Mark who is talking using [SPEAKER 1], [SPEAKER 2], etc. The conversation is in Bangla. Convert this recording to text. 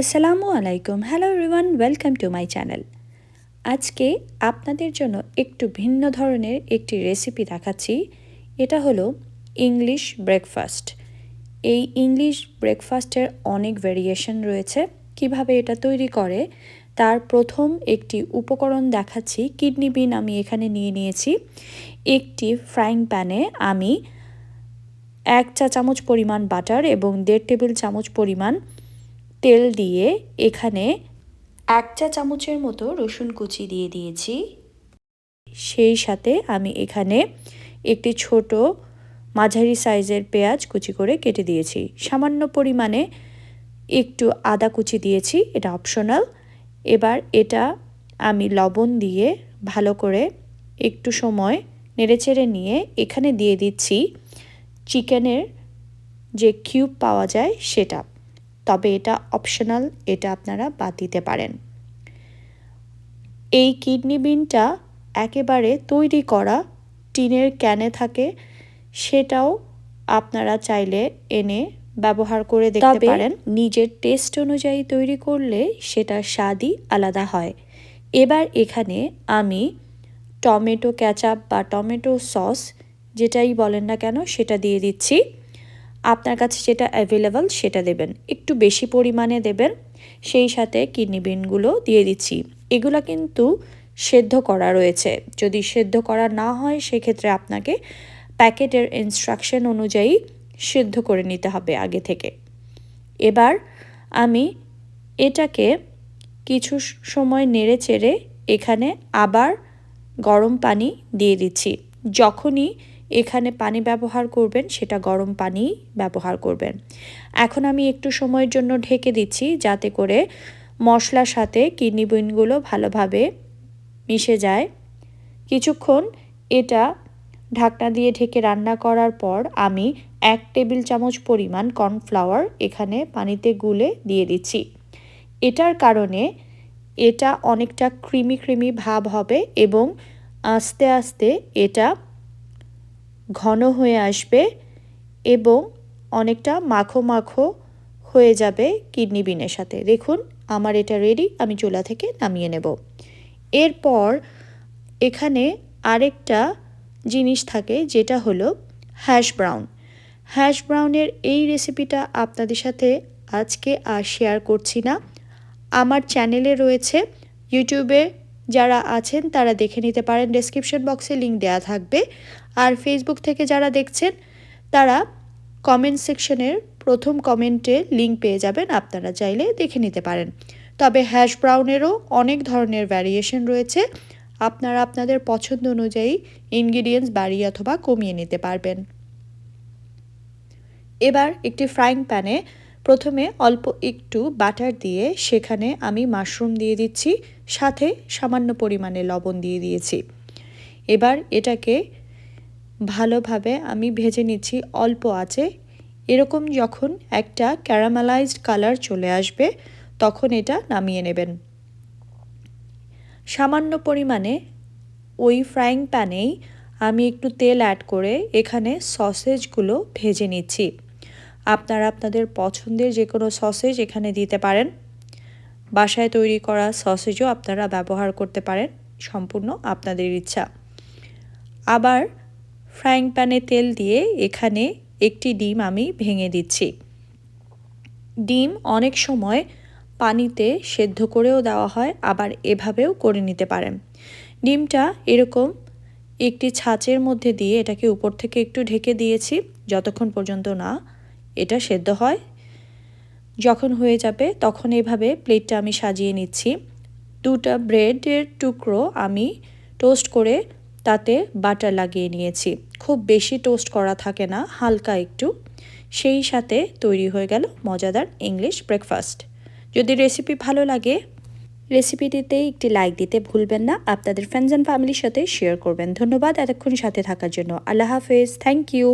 [SPEAKER 1] আসসালামু আলাইকুম। Hello everyone welcome to my channel আজকে আপনাদের জন্য একটু ভিন্ন ধরনের একটি রেসিপি দেখাচ্ছি। এটা হলো ইংলিশ ব্রেকফাস্ট এই ইংলিশ ব্রেকফাস্টের অনেক ভেরিয়েশন রয়েছে। কীভাবে এটা তৈরি করে? তার প্রথম একটি উপকরণ দেখাচ্ছি। কিডনি বিন আমি এখানে নিয়ে নিয়েছি। একটি ফ্রাইং প্যানে আমি এক চা চামচ পরিমাণ বাটার এবং দেড় টেবিল চামচ পরিমাণ তেল দিয়ে এখানে এক চা চামচের মতো রসুন কুচি দিয়ে দিয়েছি। সেই সাথে আমি এখানে একটি ছোট মাঝারি সাইজের পেঁয়াজ কুচি করে কেটে দিয়েছি। সামান্য পরিমাণে একটু আদা কুচি দিয়েছি, এটা অপশনাল। এবার এটা আমি লবণ দিয়ে ভালো করে একটু সময় নেড়েচেড়ে নিয়ে এখানে দিয়ে দিচ্ছি চিকেনের যে কিউব পাওয়া যায় সেটা। তবে এটা অপশনাল এটা আপনারা বাদ দিতে পারেন। এই কিডনি বিনটা একেবারে তৈরি করা টিনের ক্যানে থাকে সেটাও আপনারা চাইলে এনে ব্যবহার করে দেখতে পারেন। নিজের টেস্ট অনুযায়ী তৈরি করলে সেটা স্বাদই আলাদা হয়। এবার এখানে আমি টমেটো ক্যাচাপ বা টমেটো সস যেটাই বলেন না কেন সেটা দিয়ে দিচ্ছি। আপনার কাছে যেটা অ্যাভেলেবল সেটা দেবেন। একটু বেশি পরিমাণে দেবেন, সেই সাথে কিডনি বিনগুলো দিয়ে দিচ্ছি। এগুলো কিন্তু সেদ্ধ করা রয়েছে। যদি সেদ্ধ করা না হয়, সেক্ষেত্রে আপনাকে প্যাকেটের ইনস্ট্রাকশন অনুযায়ী সেদ্ধ করে নিতে হবে আগে থেকে। এবার আমি এটাকে কিছু সময় নেড়ে চেড়ে এখানে আবার গরম পানি দিয়ে দিচ্ছি। যখনই এখানে পানি ব্যবহার করবেন, সেটা গরম পানি ব্যবহার করবেন। এখন আমি একটু সময়ের জন্য ঢেকে দিচ্ছি যাতে করে মশলার সাথে কিডনি বিনগুলো ভালোভাবে মিশে যায়। কিছুক্ষণ এটা ঢাকনা দিয়ে ঢেকে রান্না করার পর আমি এক টেবিল চামচ পরিমাণ কর্নফ্লাওয়ার এখানে পানিতে গুলে দিয়ে দিচ্ছি। এটার কারণে এটা অনেকটা ক্রিমি ক্রিমি ভাব হবে এবং আস্তে আস্তে এটা ঘন হয়ে আসবে এবং অনেকটা মাখো মাখো হয়ে যাবে কিডনি বিনের সাথে। দেখুন, আমার এটা রেডি আমি চুলা থেকে নামিয়ে নেব। এরপর এখানে আরেকটা জিনিস থাকে, যেটা হলো হ্যাশ ব্রাউন হ্যাশ ব্রাউনের এই রেসিপিটা আপনাদের সাথে আজকে আর শেয়ার করছি না। আমার চ্যানেলে রয়েছে ইউটিউবে যারা আছেন তারা দেখে নিতে পারেন ডেসক্রিপশন বক্সে লিঙ্ক দেওয়া থাকবে। আর ফেসবুক থেকে যারা দেখছেন, তারা কমেন্ট সেকশনের প্রথম কমেন্টে লিঙ্ক পেয়ে যাবেন, আপনারা চাইলে দেখে নিতে পারেন। তবে হ্যাশ ব্রাউনেরও অনেক ধরনের ভ্যারিয়েশন রয়েছে। আপনারা আপনাদের পছন্দ অনুযায়ী ইনগ্রিডিয়েন্টস বাড়িয়ে অথবা কমিয়ে নিতে পারবেন। এবার একটি ফ্রাইং প্যানে প্রথমে অল্প একটু বাটার দিয়ে সেখানে আমি মাশরুম দিয়ে দিচ্ছি, সাথে সামান্য পরিমাণে লবণ দিয়ে দিয়েছি। এবার এটাকে ভালোভাবে আমি ভেজে নিচ্ছি অল্প আছে এরকম যখন একটা ক্যারামেলাইজড কালার চলে আসবে, তখন এটা নামিয়ে নেবেন। সামান্য পরিমাণে ওই ফ্রাইং প্যানেই আমি একটু তেল অ্যাড করে এখানে সসেজগুলো ভেজে নিচ্ছি। আপনারা আপনাদের পছন্দের যে কোনো সসেজ এখানে দিতে পারেন। বাসায় তৈরি করা সসেজও আপনারা ব্যবহার করতে পারেন, সম্পূর্ণ আপনাদের ইচ্ছা। আবার ফ্রাইং প্যানে তেল দিয়ে এখানে একটি ডিম আমি ভেঙে দিচ্ছি। ডিম অনেক সময় পানিতে সেদ্ধ করেও দেওয়া হয়, আবার এভাবেও করে নিতে পারেন। ডিমটা এরকম একটি ছাঁচের মধ্যে দিয়ে এটাকে উপর থেকে একটু ঢেকে দিয়েছি, যতক্ষণ পর্যন্ত না এটা সেদ্ধ হয়। যখন হয়ে যাবে তখন এভাবে প্লেটটা আমি সাজিয়ে নিচ্ছি। দুটা ব্রেডের টুকরো আমি টোস্ট করে তাতে বাটার লাগিয়ে নিয়েছি। খুব বেশি টোস্ট করা থাকে না, হালকা একটু। সেই সাথে তৈরি হয়ে গেল মজাদার ইংলিশ ব্রেকফাস্ট যদি রেসিপি ভালো লাগে রেসিপিটিতে একটি লাইক দিতে ভুলবেন না। আপনাদের ফ্রেন্ডস অ্যান্ড ফ্যামিলির সাথে শেয়ার করবেন। ধন্যবাদ এতক্ষণ সাথে থাকার জন্য। আল্লাহ হাফেজ। Thank you